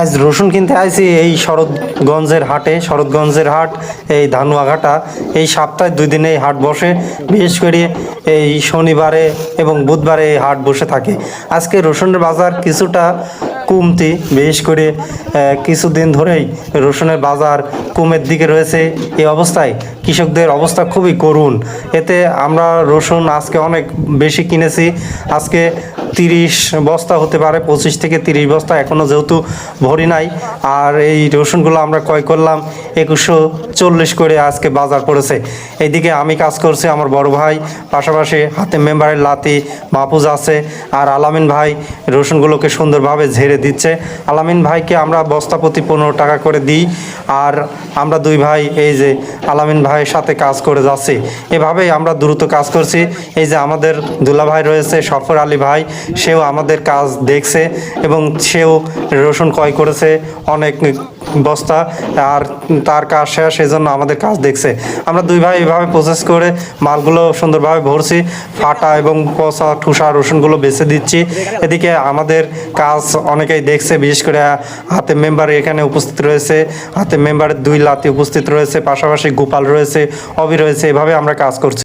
আজ রসুন কিনতে আইছি, এই শরৎগঞ্জের হাটে, শরৎগঞ্জের হাট, এই ধানুয়াঘাটা, এই সপ্তাহে দুই দিনে এই হাট বসে, বিশেষ করে এই শনিবারে এবং বুধবারে এই হাট বসে থাকে। আজকে রসুনের বাজার কিছুটা কমতি, বিশেষ করে কিছুদিন ধরেই রসুনের বাজার কমের দিকে রয়েছে। এই অবস্থায় কৃষকদের অবস্থা খুবই করুণ। এতে আমরা রসুন আজকে অনেক বেশি কিনেছি। আজকে তিরিশ বস্তা হতে পারে, পঁচিশ থেকে তিরিশ বস্তা। এখনও যেহেতু ভরি নাই। আর এই রসুনগুলো আমরা ক্রয় করলাম একুশশো চল্লিশ করে আজকে বাজার পড়েছে। এইদিকে আমি কাজ করছি আমার বড় ভাই, পাশাপাশি হাতে মেম্বারের লাতি, মাহফুজ আছে, আর আলামিন ভাই রসুনগুলোকে সুন্দরভাবে ঝেড়ে দিচ্ছে। আলামিন ভাইকে আমরা বস্তা প্রতি পনেরো টাকা করে দিই, আর আমরা দুই ভাই এই যে আলামিন ভাইয়ের সাথে কাজ করে যাচ্ছি। এভাবেই আমরা দ্রুত কাজ করছি। এই যে আমাদের দুলা ভাই রয়েছে, সফর আলী ভাই, সেও আমাদের কাজ দেখছে এবং সেও রসুন ক্রয় করেছে, অনেক বস্তা, আর তার কাজ শেষ সেই জন্য আমাদের কাজ দেখছে। আমরা দুই ভাই এভাবে প্রসেস করে মালগুলো সুন্দরভাবে ভরছি, ফাটা এবং পচা ঠুসা রসুনগুলো বেছে দিচ্ছি। এদিকে আমাদের কাজ অনেকেই দেখছে, বিশেষ করে হাতে মেম্বার এখানে উপস্থিত রয়েছে, হাতে মেম্বারের দুই লাতি উপস্থিত রয়েছে, পাশাপাশি গোপাল রয়েছে অবি রয়েছে, এভাবে আমরা কাজ করছি।